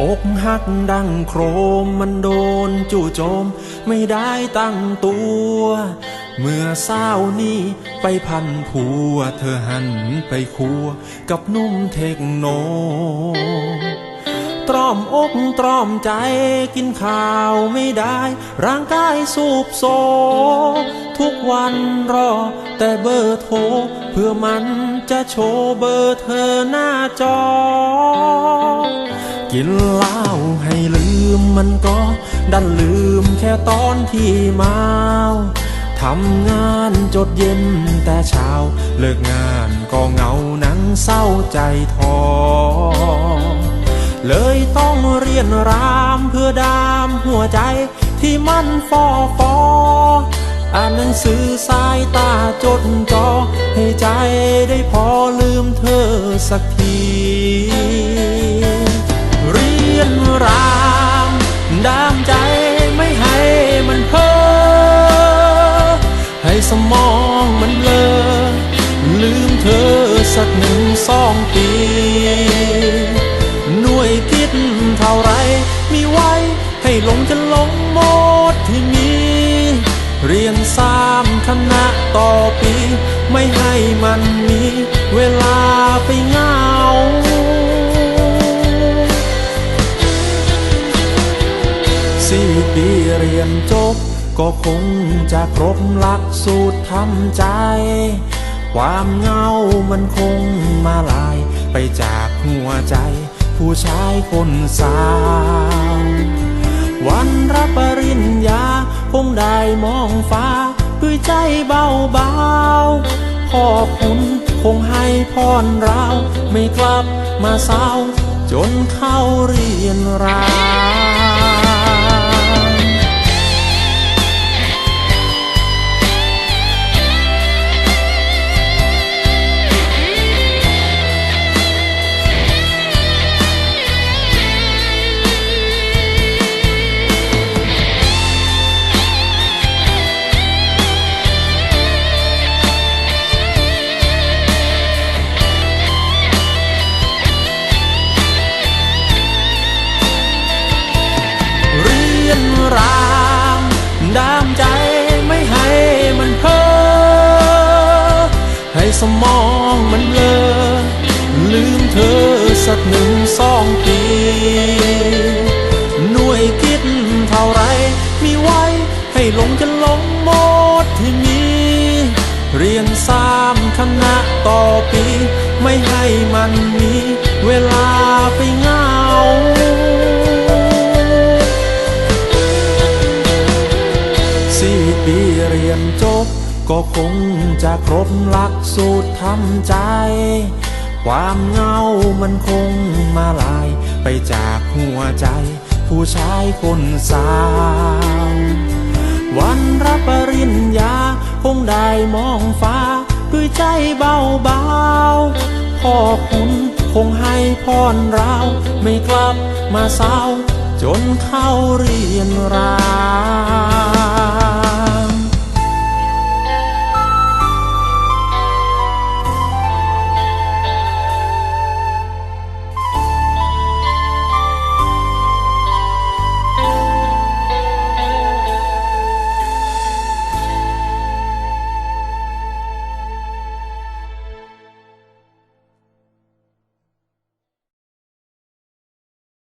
อกหักดังโครมมันโดนจู่โจม ไม่ได้ตั้งตัว เมื่อเศร้านี้ไปพันผัว เธอหันไปคัว กับนุ่มเทคโน ตรอมอกตรอมใจกินข้าวไม่ได้ ร่างกายสูบโซ ทุกวันรอ แต่เบอร์โทร เพื่อมันจะโชว์เบอร์เธอหน้าจอ กินเหล้าให้ลืมมันก็ ดันลืมแค่ตอนที่เมาทำงานจดเย็นแต่เช้า เลิกงานก็เงาหนังเศร้าใจทอ เลยต้องเรียนรามเพื่อดามหัวใจที่มันฟอฟออ่านหนังสือสายตาจดจอ ให้ใจได้พอลืมเธอสักที รามดามใจไม่ให้มันเพ้อให้สมองมันเลอลืมเธอสักหนึ่งสองปีหน่วยคิดเท่าไรมีไว้ ให้หลงจะหลงหมดที่มีเรียนสามคณะต่อปี ไม่ให้มัน ยนจบ ก็คงจะครบหลักสูตรทำใจ ความเงามันคงมาลาย ไปจากหัวใจ ผู้ชายคนสาว วันรับปริญญา คงได้มองฟ้า ด้วยใจเบาๆพ่อคุณคงให้พรเรา ไม่กลับมาเศร้า จนเข้าเรียนรา สมองมันเลอลืมเธอสักหนึ่งสองปีหน่วยคิดเท่าไรมีไว้ ให้หลงจะหลงหมดที่มีเรียนสามคณะต่อปี ไม่ให้มันมีเวลาไปเหงาสี่ปีเรียนจบ ก็คงจะครบหลักสูตรทำใจ ความเงามันคงมาลาย ไปจากหัวใจ ผู้ชายคนสาว วันรับปริญญา คงได้มองฟ้า ด้วยใจเบาๆพ่อคุณคงให้พรเรา ไม่กลับมาเศร้า จนเข้าเรียนราม